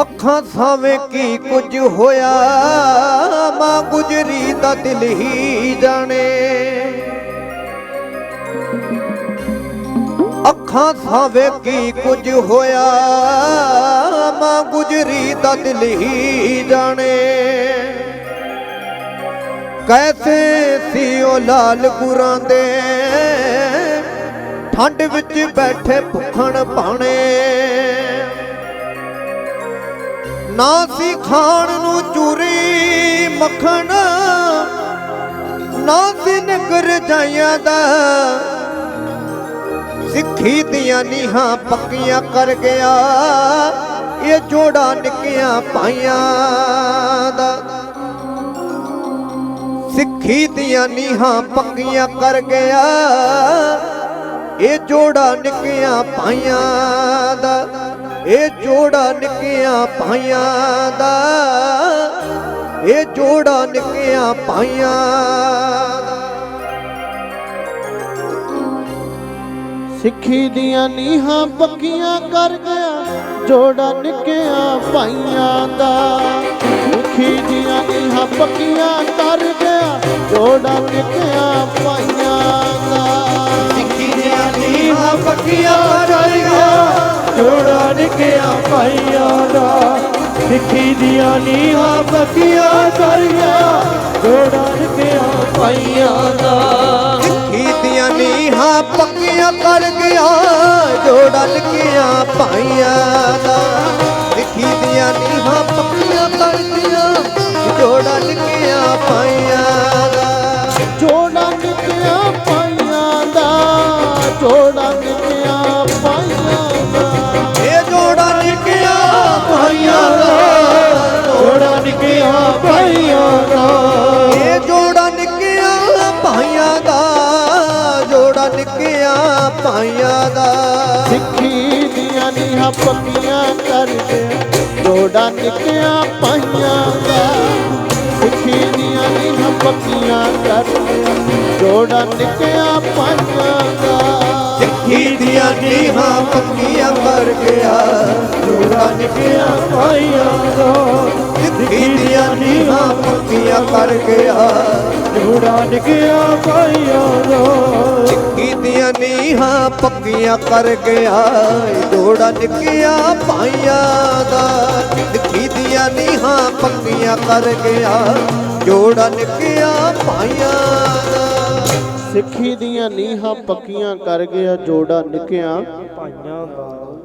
ਅੱਖਾਂ ਸਾਵੇਂ ਕੀ ਕੁਝ ਹੋਇਆ? ਮਾਂ ਗੁਜਰੀ ਦਾ ਦਿਲ ਹੀ ਜਾਣੇ। ਅੱਖਾਂ ਸਾਵੇਂ ਕੀ ਕੁਝ ਹੋਇਆ? ਮਾਂ ਗੁਜਰੀ ਦਾ ਦਿਲ ਹੀ ਜਾਣੇ। ਕੈਸੇ ਸੀ ਉਹ ਲਾਲ ਗੁਰਾਂ ਦੇ? ਠੰਡ ਵਿੱਚ ਬੈਠੇ ਭੁੱਖਣ ਭਾਣੇ। ਨਾ ਸੀ ਖਾਣ ਨੂੰ ਚੂਰੀ ਮੱਖਣ, ਨਾ ਸੀ ਨਗਰ ਜਾਈਆਂ ਦਾ। ਸਿੱਖੀ ਦੀਆਂ ਨੀਹਾਂ ਪੱਕੀਆਂ ਕਰ ਗਿਆ, ਇਹ ਜੋੜਾ ਨਿੱਕੀਆਂ ਪਾਈਆਂ ਦਾ। ਸਿੱਖੀ ਦੀਆਂ ਨੀਹਾਂ ਪੱਕੀਆਂ ਕਰ ਗਿਆ, ਇਹ ਜੋੜਾ ਨਿੱਕੀਆਂ ਪਾਈਆਂ ਦਾ। ਇਹ ਜੋੜਾ ਨਿੱਕੀਆਂ ਪਾਈਆਂ ਦਾ ਇਹ ਜੋੜਾ ਨਿੱਕੀਆਂ ਪਾਈਆਂ ਸਿੱਖੀ ਦੀਆਂ ਨੀਹਾਂ ਪੱਕੀਆਂ ਕਰ ਗਿਆ ਜੋੜਾ ਨਿੱਕਿਆਂ ਭਾਈਆਂ ਦਾ। ਸਿੱਖੀ ਦੀਆਂ ਨੀਹਾਂ ਪੱਕੀਆਂ ਕਰ ਗਿਆ ਜੋੜਾ ਨਿੱਕਿਆਂ ਭਾਈਆਂ ਦਾ। ਸਿੱਖੀ ਦੀਆਂ ਨੀਹਾਂ ਪੱਕੀਆਂ ਜੋੜਾ ਭਾਈਆਂ ਦਾ, ਸਿੱਖੀ ਦੀਆਂ ਨੀਹਾਂ ਪੱਕੀਆਂ ਕਰ ਗਿਆ ਜੋੜਾ ਨਿਕਿਆ ਭਾਈਆਂ ਦਾ। ਸਿੱਖੀ ਦੀਆਂ ਨੀਹਾਂ ਪੱਕੀਆਂ ਕਰ ਗਿਆ ਜੋੜਾ ਨਿੱਕੀਆਂ ਭਾਈਆਂ ਦਾ। ਸਿੱਖੀ ਦੀਆਂ ਨੀਹਾਂ ਜੋੜਾ ਨਿੱਕੀਆਂ ਭਾਈਆਂ ਦਾ। ਸਿੱਖੀ ਦੀਆਂ ਨੀਹਾਂ ਪੱਕੀਆਂ ਕਰ ਜੋੜਾ ਨਿੱਕਿਆਂ ਪਾਈਆਂ ਦਾ। ਸਿੱਖੀ ਦੀਆਂ ਨੀਹਾਂ ਪੱਕੀਆਂ ਕਰ ਜੋੜਾ ਨਿੱਕਿਆਂ ਪਾਈਆਂ ਦਾ। ਸਿੱਖੀ ਦੀਆਂ ਨੀਹਾਂ ਪੱਕੀਆਂ ਕਰ ਗਿਆ ਜੋੜਾ ਨਿੱਕੀਆਂ ਭਾਈਆਂ ਦਾ। ਸਿੱਖੀ ਦੀਆਂ ਨੀਹਾਂ ਪੱਕੀਆਂ ਕਰ ਗਿਆ ਜੋੜਾ ਨਿਕਿਆ ਭਾਈਆਂ ਦਾ ਸਿੱਖੀ ਦੀਆਂ ਨੀਹਾਂ ਪੱਕੀਆਂ ਕਰ ਗਿਆ ਜੋੜਾ ਨਿੱਕੀਆਂ ਭਾਈਆਂ ਦਾ। ਸਿੱਖੀ ਦੀਆਂ ਨੀਹਾਂ ਪੱਕੀਆਂ ਕਰ ਗਿਆ ਜੋੜਾ ਨਿੱਕੀਆਂ ਭਾਈਆਂ ਦਾ। ਸਿੱਖੀ ਦੀਆਂ ਨੀਹਾਂ ਪੱਕੀਆਂ ਕਰ ਗਿਆ ਜੋੜਾ ਨਿੱਕਿਆਂ ਭਾਈਆਂ ਦਾ।